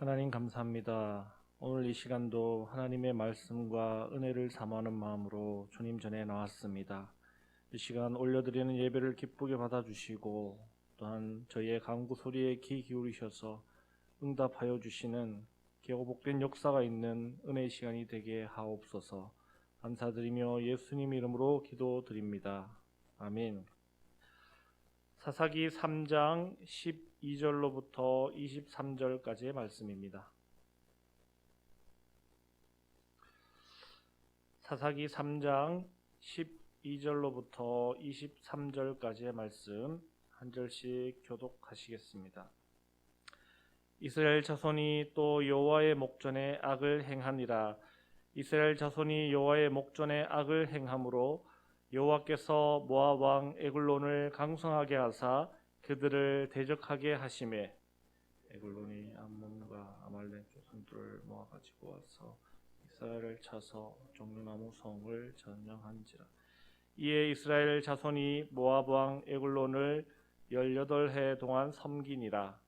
하나님 감사합니다. 오늘 이 시간도 하나님의 말씀과 은혜를 삼하는 마음으로 주님 전에 나왔습니다. 이 시간 올려드리는 예배를 기쁘게 받아주시고 또한 저희의 간구 소리에 귀 기울이셔서 응답하여 주시는 개호복된 역사가 있는 은혜의 시간이 되게 하옵소서 감사드리며 예수님 이름으로 기도드립니다. 아멘. 사사기 3장 12절로부터 23절까지의 말씀입니다. 사사기 3장 12절로부터 23절까지의 말씀 한 절씩 교독하시겠습니다. 이스라엘 자손이 또 여호와의 목전에 악을 행하니라 이스라엘 자손이 여호와의 목전에 악을 행함으로 여호와께서 모압 왕 에글론을 강성하게 하사 그들을 대적하게 하심에 에글론이 암몬과 아말렉 조선들을 모아 가지고 와서 이스라엘을 차서 종류나무 성을 점령한지라. 이에 이스라엘 자손이 모압 왕 에글론을 열여덟 해 동안 섬기니라.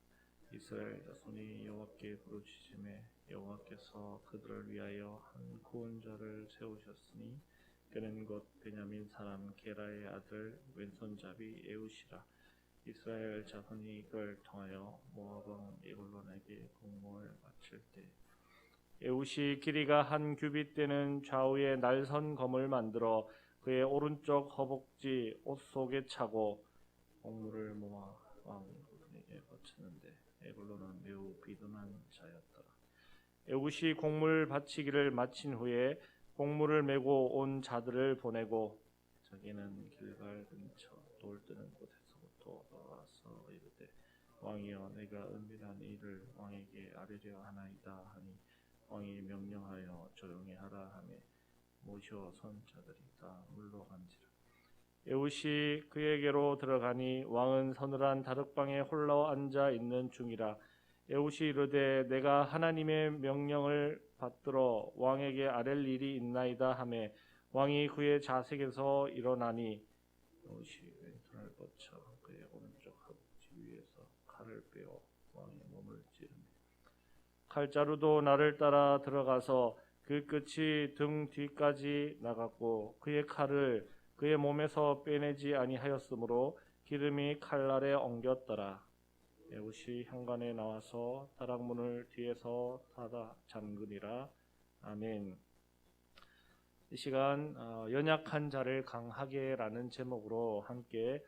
이스라엘 자손이 여호와께 부르짖음에 여호와께서 그들을 위하여 한 구원자를 세우셨으니 그는 곧 베냐민 사람 게라의 아들 왼손잡이 에우시라 이스라엘 자손이 그를 통하여 모압 왕 에글론에게 공모를 바칠 때 에우시 길이가 한 규빗 되는 좌우에 날선 검을 만들어 그의 오른쪽 허벅지 옷 속에 차고 공물을 모아 왕에게 바쳤는데 에글론은 매우 비둔한 자였더라. 에우시 공물 바치기를 마친 후에 공물을 메고 온 자들을 보내고 자기는 길갈 근처 돌 뜨는 곳에서부터 나와서 이르되 왕이여 내가 은밀한 일을 왕에게 아뢰려 하나이다 하니 왕이 명령하여 조용히 하라 하며 모셔 선 자들이 다 물러간지라. 에웃이 그에게로 들어가니 왕은 서늘한 다락방에 홀로 앉아 있는 중이라 에웃이 이르되 내가 하나님의 명령을 받들어 왕에게 아랠 일이 있나이다 하매 왕이 그의 자색에서 일어나니 에웃이 왼손을 뻗쳐 그의 오른쪽 허벅지 위에서 칼을 빼어 왕의 몸을 찌르니 칼자루도 나를 따라 들어가서 그 끝이 등 뒤까지 나갔고 그의 칼을 그의 몸에서 빼내지 아니하였으므로 기름이 칼날에 엉겼더라. 에웃이 현관에 나와서 다락문을 뒤에서 닫아 잠그니라. 아멘. 이 시간 어, 연약한 자를 강하게라는 제목으로 함께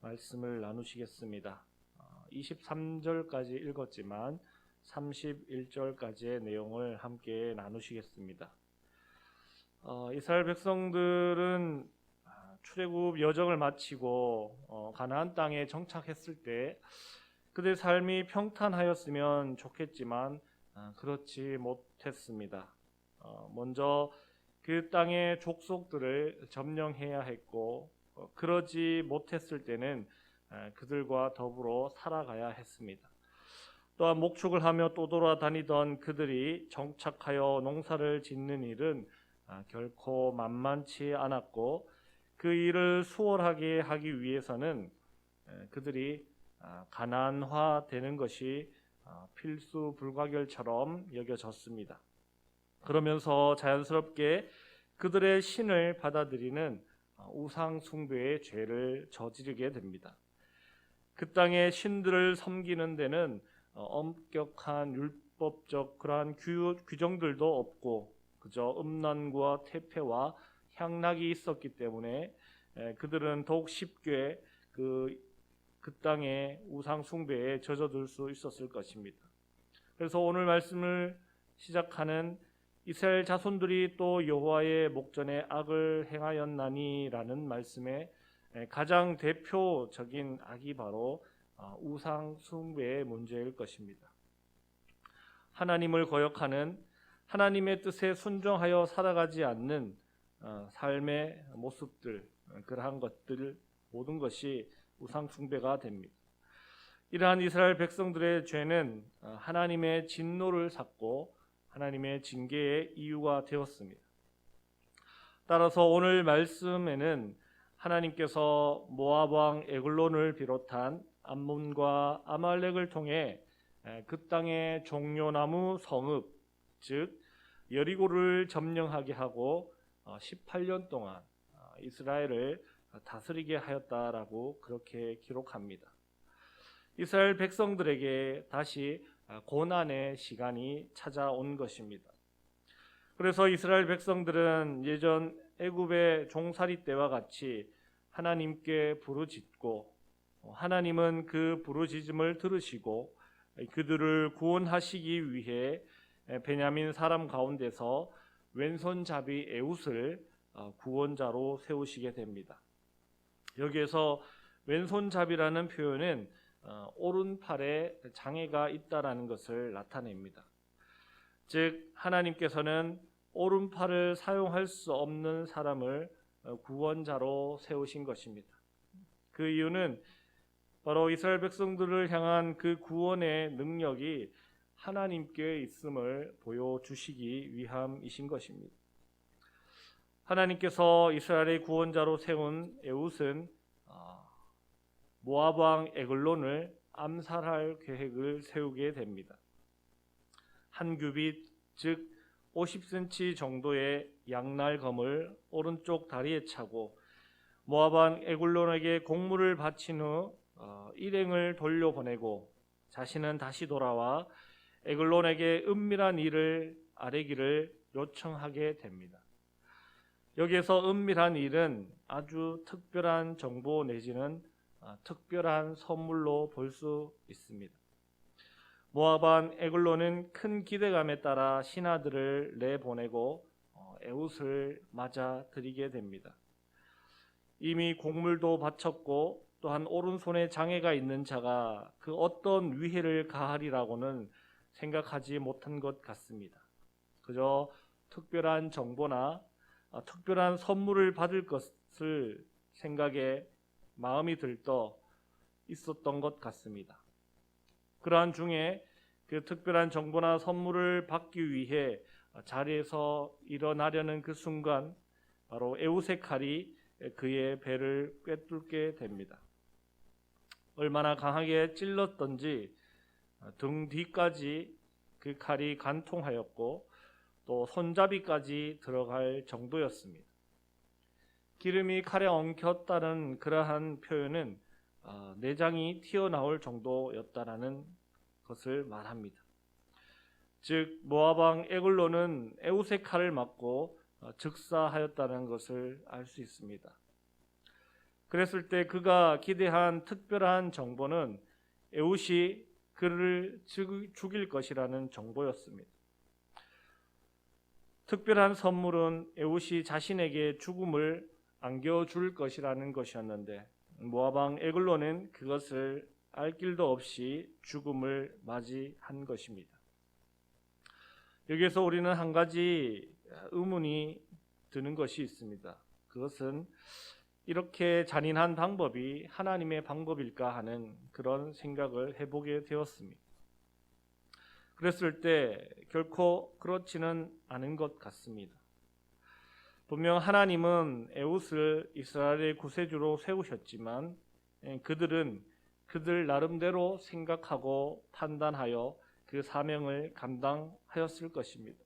말씀을 나누시겠습니다. 어, 23절까지 읽었지만 31절까지의 내용을 함께 나누시겠습니다. 어, 이스라엘 백성들은 출애굽 여정을 마치고 어, 가나안 땅에 정착했을 때 그들의 삶이 평탄하였으면 좋겠지만 아, 그렇지 못했습니다. 어, 먼저 그 땅의 족속들을 점령해야 했고 어, 그러지 못했을 때는 아, 그들과 더불어 살아가야 했습니다. 또한 목축을 하며 또 돌아다니던 그들이 정착하여 농사를 짓는 일은 아, 결코 만만치 않았고 그 일을 수월하게 하기 위해서는 그들이 아, 가난화 되는 것이 아, 필수 불가결처럼 여겨졌습니다. 그러면서 자연스럽게 그들의 신을 받아들이는 아, 우상 숭배의 죄를 저지르게 됩니다. 그 땅의 신들을 섬기는 데는 어, 엄격한 율법적 그러한 규정들도 없고 그저 음란과 태폐와 향락이 있었기 때문에 그들은 더욱 쉽게 그, 그 땅의 우상 숭배에 젖어들 수 있었을 것입니다. 그래서 오늘 말씀을 시작하는 이스라엘 자손들이 또 여호와의 목전에 악을 행하였나니라는 말씀에 가장 대표적인 악이 바로 아, 우상 숭배의 문제일 것입니다. 하나님을 거역하는 하나님의 뜻에 순종하여 살아가지 않는 어, 삶의 모습들 어, 그러한 것들 모든 것이 우상 숭배가 됩니다. 이러한 이스라엘 백성들의 죄는 어, 하나님의 진노를 샀고 하나님의 징계의 이유가 되었습니다. 따라서 오늘 말씀에는 하나님께서 모압 왕 에글론을 비롯한 암몬과 아말렉을 통해 에, 그 땅의 종려나무 성읍 즉 여리고를 점령하게 하고 어, 18년 동안 어, 이스라엘을 다스리게 하였다라고 그렇게 기록합니다. 이스라엘 백성들에게 다시 아, 고난의 시간이 찾아온 것입니다. 그래서 이스라엘 백성들은 예전 애굽의 종살이 때와 같이 하나님께 부르짖고 어, 하나님은 그 부르짖음을 들으시고 그들을 구원하시기 위해 베냐민 사람 가운데서 왼손잡이 에웃을 어, 구원자로 세우시게 됩니다. 여기에서 왼손잡이라는 표현은 어, 오른팔에 장애가 있다라는 것을 나타냅니다. 즉 하나님께서는 오른팔을 사용할 수 없는 사람을 어, 구원자로 세우신 것입니다. 그 이유는 바로 이스라엘 백성들을 향한 그 구원의 능력이 하나님께 있음을 보여주시기 위함이신 것입니다. 하나님께서 이스라엘의 구원자로 세운 에웃은 아, 모압 왕 에글론을 암살할 계획을 세우게 됩니다. 한 규빗 즉 50cm 정도의 양날검을 오른쪽 다리에 차고 모압 왕 에글론에게 공물을 바친 후 어, 일행을 돌려보내고 자신은 다시 돌아와 에글론에게 은밀한 일을 아뢰기를 요청하게 됩니다. 여기에서 은밀한 일은 아주 특별한 정보 내지는 아, 특별한 선물로 볼 수 있습니다. 모아반 에글론은 큰 기대감에 따라 신하들을 내보내고 어, 에웃을 맞아 드리게 됩니다. 이미 곡물도 바쳤고 또한 오른손에 장애가 있는 자가 그 어떤 위해를 가하리라고는 생각하지 못한 것 같습니다. 그저 특별한 정보나 아, 특별한 선물을 받을 것을 생각에 마음이 들떠 있었던 것 같습니다. 그러한 중에 그 특별한 정보나 선물을 받기 위해 자리에서 일어나려는 그 순간 바로 에우세 칼이 그의 배를 꿰뚫게 됩니다. 얼마나 강하게 찔렀던지 등 뒤까지 그 칼이 간통하였고 또 손잡이까지 들어갈 정도였습니다. 기름이 칼에 엉켰다는 그러한 표현은 어, 내장이 튀어나올 정도였다라는 것을 말합니다. 즉 모아방 에글로는 에우세 칼을 맞고 어, 즉사하였다는 것을 알 수 있습니다. 그랬을 때 그가 기대한 특별한 정보는 에웃이 그를 죽일 것이라는 정보였습니다. 특별한 선물은 에웃이 자신에게 죽음을 안겨줄 것이라는 것이었는데 모아방 에글로는 그것을 알 길도 없이 죽음을 맞이한 것입니다. 여기에서 우리는 한 가지 의문이 드는 것이 있습니다. 그것은 이렇게 잔인한 방법이 하나님의 방법일까 하는 그런 생각을 해보게 되었습니다. 그랬을 때 결코 그렇지는 않은 것 같습니다. 분명 하나님은 에웃을 이스라엘의 구세주로 세우셨지만 예, 그들은 그들 나름대로 생각하고 판단하여 그 사명을 감당하였을 것입니다.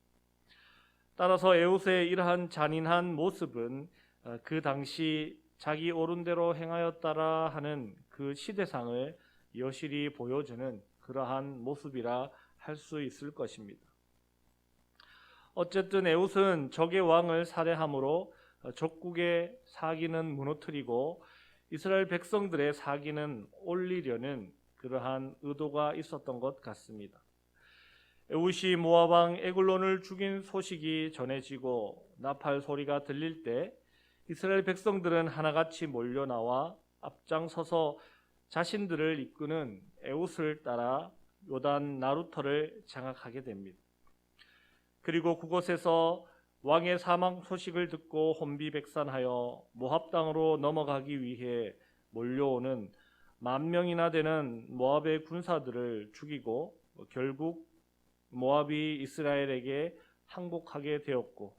따라서 에웃의 이러한 잔인한 모습은 어, 그 당시 자기 옳은대로 행하였다라 하는 그 시대상을 여실히 보여주는 그러한 모습이라 할 수 있을 것입니다. 어쨌든 에웃은 적의 왕을 살해함으로 적국의 사기는 무너뜨리고 이스라엘 백성들의 사기는 올리려는 그러한 의도가 있었던 것 같습니다. 에웃이 왕 에글론을 죽인 소식이 전해지고 나팔 소리가 들릴 때 이스라엘 백성들은 하나같이 몰려 나와 앞장서서 자신들을 이끄는 에웃을 따라 요단 나루터를 장악하게 됩니다. 그리고 그곳에서 왕의 사망 소식을 듣고 혼비백산하여 모압 땅으로 넘어가기 위해 몰려오는 만 명이나 되는 모압의 군사들을 죽이고 결국 모압이 이스라엘에게 항복하게 되었고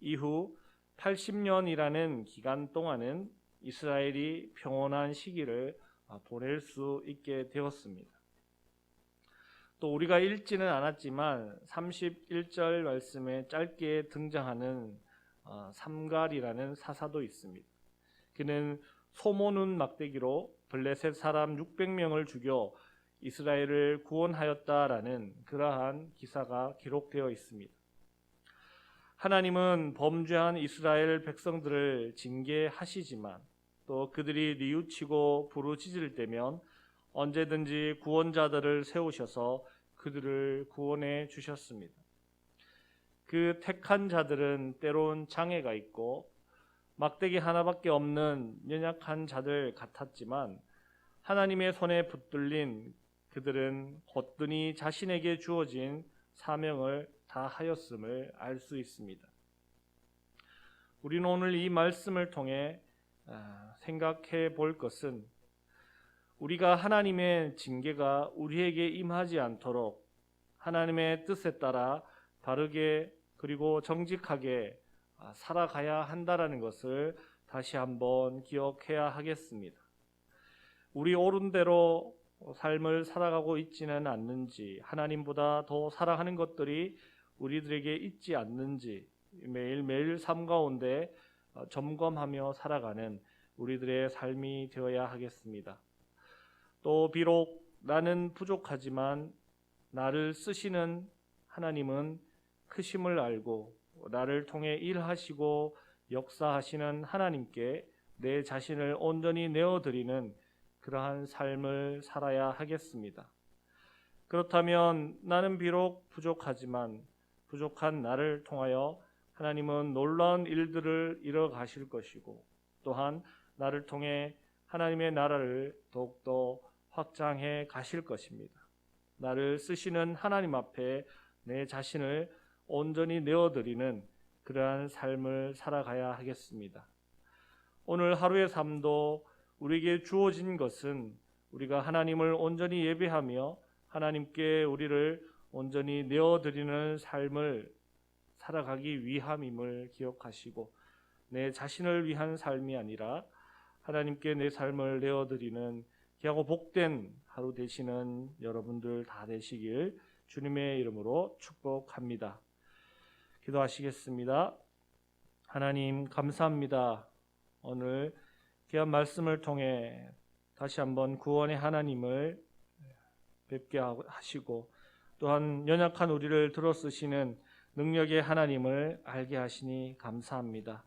이후 80년이라는 기간 동안은 이스라엘이 평온한 시기를 보낼 수 있게 되었습니다. 또 우리가 읽지는 않았지만 31절 말씀에 짧게 등장하는 어, 삼갈이라는 사사도 있습니다. 그는 소모눈 막대기로 블레셋 사람 600명을 죽여 이스라엘을 구원하였다라는 그러한 기사가 기록되어 있습니다. 하나님은 범죄한 이스라엘 백성들을 징계하시지만 또 그들이 뉘우치고 부르짖을 때면 언제든지 구원자들을 세우셔서 그들을 구원해 주셨습니다. 그 택한 자들은 때론 장애가 있고 막대기 하나밖에 없는 연약한 자들 같았지만 하나님의 손에 붙들린 그들은 곧든이 자신에게 주어진 사명을 다하였음을 알 수 있습니다. 우리는 오늘 이 말씀을 통해 아, 생각해 볼 것은 우리가 하나님의 징계가 우리에게 임하지 않도록 하나님의 뜻에 따라 바르게 그리고 정직하게 아, 살아가야 한다라는 것을 다시 한번 기억해야 하겠습니다. 우리 옳은 대로 삶을 살아가고 있지는 않는지 하나님보다 더 사랑하는 것들이 우리들에게 있지 않는지 매일매일 삶 가운데 어, 점검하며 살아가는 우리들의 삶이 되어야 하겠습니다. 또 비록 나는 부족하지만 나를 쓰시는 하나님은 크심을 알고 나를 통해 일하시고 역사하시는 하나님께 내 자신을 온전히 내어드리는 그러한 삶을 살아야 하겠습니다. 그렇다면 나는 비록 부족하지만 부족한 나를 통하여 하나님은 놀라운 일들을 이뤄 가실 것이고 또한 나를 통해 하나님의 나라를 더욱더 확장해 가실 것입니다. 나를 쓰시는 하나님 앞에 내 자신을 온전히 내어드리는 그러한 삶을 살아가야 하겠습니다. 오늘 하루의 삶도 우리에게 주어진 것은 우리가 하나님을 온전히 예배하며 하나님께 우리를 온전히 내어드리는 삶을 살아가기 위함임을 기억하시고 내 자신을 위한 삶이 아니라 하나님께 내 삶을 내어드리는 귀하고 복된 하루 되시는 여러분들 다 되시길 주님의 이름으로 축복합니다. 기도하시겠습니다. 하나님 감사합니다. 오늘 귀한 말씀을 통해 다시 한번 구원의 하나님을 뵙게 하시고 또한 연약한 우리를 들어쓰시는 능력의 하나님을 알게 하시니 감사합니다.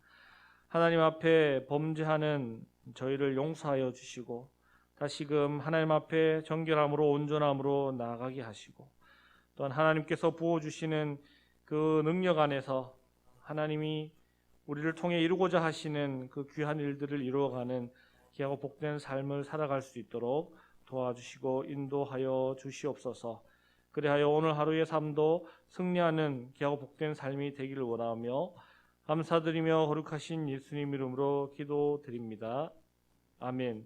하나님 앞에 범죄하는 저희를 용서하여 주시고 다시금 하나님 앞에 정결함으로 온전함으로 나아가게 하시고 또한 하나님께서 부어 주시는 그 능력 안에서 하나님이 우리를 통해 이루고자 하시는 그 귀한 일들을 이루어가는 귀하고 복된 삶을 살아갈 수 있도록 도와주시고 인도하여 주시옵소서. 그리하여 오늘 하루의 삶도 승리하는 귀하고 복된 삶이 되기를 원하며 감사드리며 거룩하신 예수님 이름으로 기도드립니다. 아멘.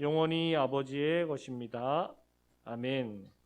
영원히 아버지의 것입니다. 아멘.